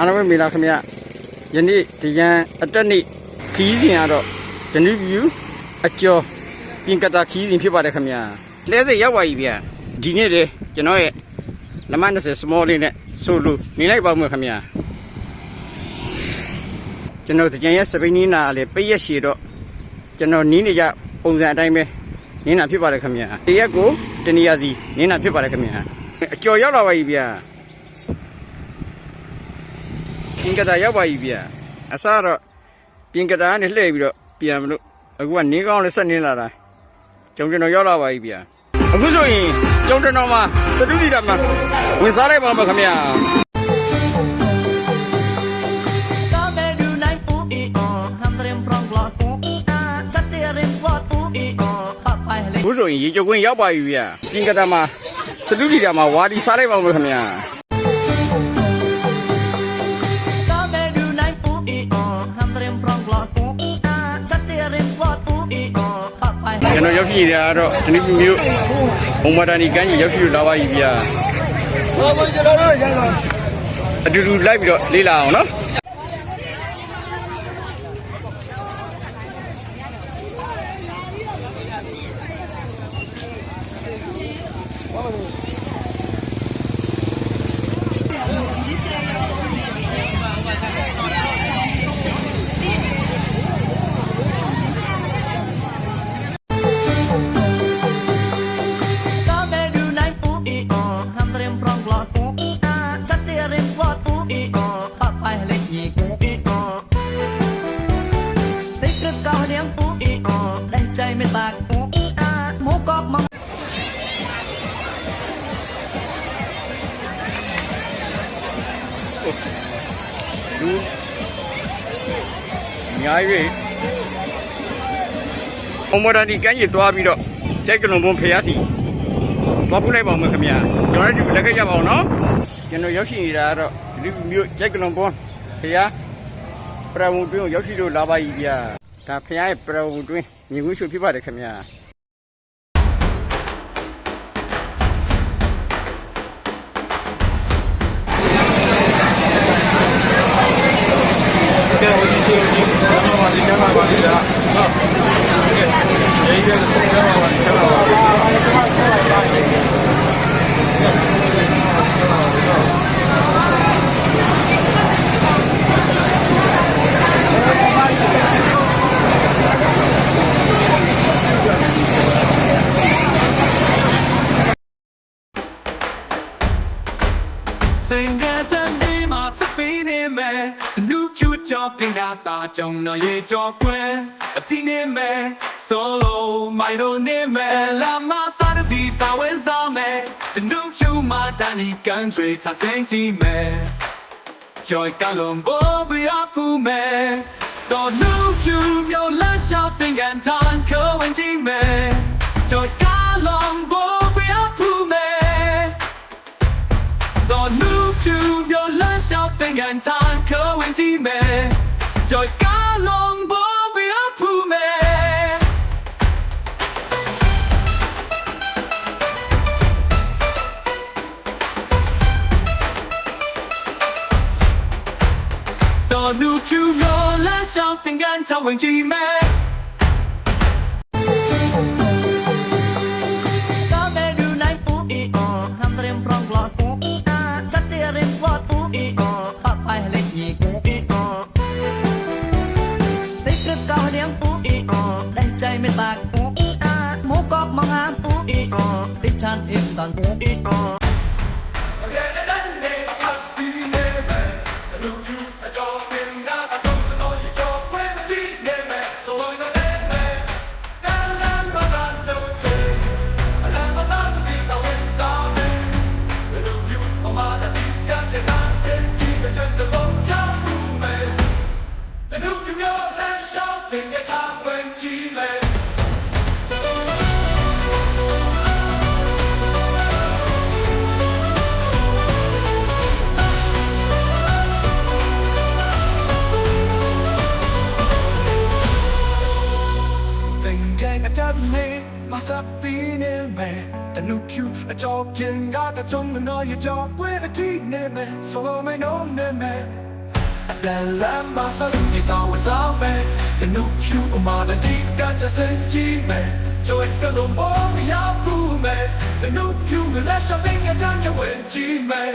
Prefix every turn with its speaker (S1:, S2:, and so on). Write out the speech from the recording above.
S1: အားလုံးပဲမေးလားခင်ဗျယနေ့ဒီရန်အတက်နေ့ခီးစဉ်ကတော့ဒနူဗျူအကျော်ပြင်ကတာခီးစဉ်ဖြစ်ပါတယ်ခင်ဗျလဲစိတ်ရောက်ပါပြီဗျဒီနေ့လေကျွန်တော်ရဲ့လမ20 small လေးနဲ့ဆိုလိုနေလိုက်ပါဦးမယ်ခင်ဗျကျွန်တော်ဒီကြံရဲ့စပိန်နီးနာလေပိတ်ရက်ရှည်တော့ကျွန်တော်နီးနေကြပုံစံအတိုင်းပဲနင်းတာဖြစ်ပါတယ်ခင်ဗျတရက်ကိုတနည်းအားစီနင်းတာဖြစ်ပါတယ်ခင်ဗျအကျော်ရောက်လာပါပြီဗျ ပင်ကတာရောက်ပါပြီဗျာအစတော့ပင်ကတာကနေလှည့်ပြီးတော့ပြန်မလို့အခုကနေကောင်းလည်းဆက်နေလာတာကျုံကျွန်တော်ရောက်လာပါပြီဗျာအခုဆိုရင်ကျုံကျွန်တော်မှာစတုဒီတာမှာဝင်စားလိုက်ပါမယ်ခင်ဗျာဘူးဆိုရင်ရေကြွခွင်းရောက်ပါပြီဗျာပင်ကတာမှာစတုဒီတာမှာဝါဒီစားလိုက်ပါမယ်ခင်ဗျာ ကျွန်တော်ရောက်ရှိနေတာကတော့တနည်းမျိုးဘုံမတန်ဒီကမ်းကြီးရောက်ရှိလာပါပြီဗျာ
S2: ဘာမှကျွန်တော်တို့ရိုက်ပါ
S1: အတူတူလိုက်ပြီးတော့လေးလာအောင်နော်
S3: ก็
S1: အများကြီးပဲဘုံမတန်ဒီကမ်းကြီးသွားပြီးတော့ကျိုက်ကလုံးဘုံဖျားစီသွားဖူးလိုက်ပါဦးမယ်ခင်ဗျာကျွန်တော်တို့လက်ခဲ့ကြပါအောင်နော်ကျွန်တော်ရောက်ရှိနေတာကတော့ဒီမျိုးကျိုက်ကလုံးဘုံဖျားပရဝုံတွင်းကိုရောက်ရှိလို့လာပါပြီဗျာဒါဖျားရဲ့ပရဝုံတွင်းညီကုရှုဖြစ်ပါတယ်ခင်ဗျာ
S2: လားဟုတ်ကဲရေးတယ်
S4: ကတနေမှာစပင်းနေမယ်လူကျူကြောပင်နာတာကြောင့်တော့ရေကြောကွယ်အတီနေမယ် solo မိုင်ရိုနေမယ်လာမစားတဲ့တာဝဲစားမယ်တနုကျူမာတန်ဒီ country သာစင်ကြည့်မယ် joy ကလုံးဘောဘီအပူမယ်တော်နုကျူမျိုးလက်လျှောက်တင်ကန်တန်ခေါ်ဝင်ကြည့်မယ် joy ကလုံးဘောဘီအပူမယ်တော်နုဖြူမျိုးလမ်းလျှောက်တင်ကန်တိုင်း ခေါ်ဝင်ကြည့်မယ် Joy ကလုံးဘောပြအဖူမယ်တော်နုဖြူမျိုးလမ်းလျှောက်တင်ကန်ချဝင်ကြည့်
S3: back. Ooh, ee, ah. Mook up my hand. Ooh, ee, ah. Big စပ်တီးနေမယ်တနုဖြူအကြောပြင်းကားတကြုံမနော်ရကြောပွင့်အတီးနေမယ်ဆိုလိုမနှုံးနေမယ်အပလန်လမ်းမစ
S4: ပ်တီးတော့ဝစားမယ်တနုဖြူအမာတတိကချစင်ကြည့်မယ်ကျွတ်ကလုံးပေါ်မရဘူးမယ်တနုဖြူလည်းရှပင်းအကြမ်းရွယ်ကြည့်မယ်